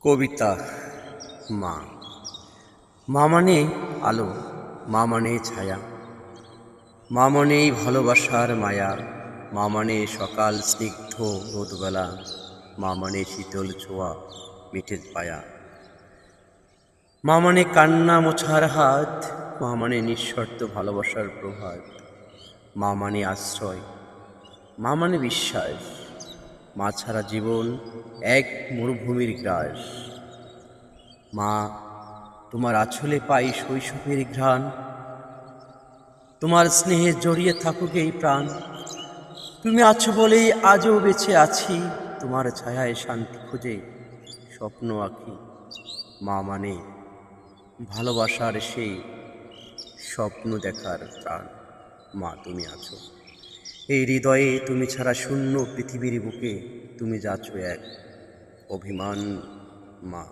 কবিতা মা। মা মানে আলো, মা মানে ছায়া। মা মানেই ভালোবাসার মায়া। মা মানে সকাল স্নিগ্ধ রোদবেলা। মা মানে শীতল ছোঁয়া মিঠে পায়া। মা মানে কান্না মোছার হাত। মা মানে নিঃশর্ত ভালোবাসার প্রভাত। মা মানে আশ্রয়। মা মানে বিশ্বাস। মা ছাড়া জীবন এক মরুভূমির গ্রাস। মা, তোমার আঁচলে পাই শৈশবের ঘ্রাণ। তোমার স্নেহে জড়িয়ে থাকুক এই প্রাণ। তুমি আছো বলেই আজও বেঁচে আছি, তোমার ছায়ায় শান্তি খুঁজে স্বপ্ন আঁকি। মা মানে ভালোবাসার সেই স্বপ্ন দেখার প্রাণ। মা, তুমি আছো। এই হৃদয়ে তুমি ছাড়া শূন্য পৃথিবীর বুকে তুমি যাচ্ছ এক অভিমান মা।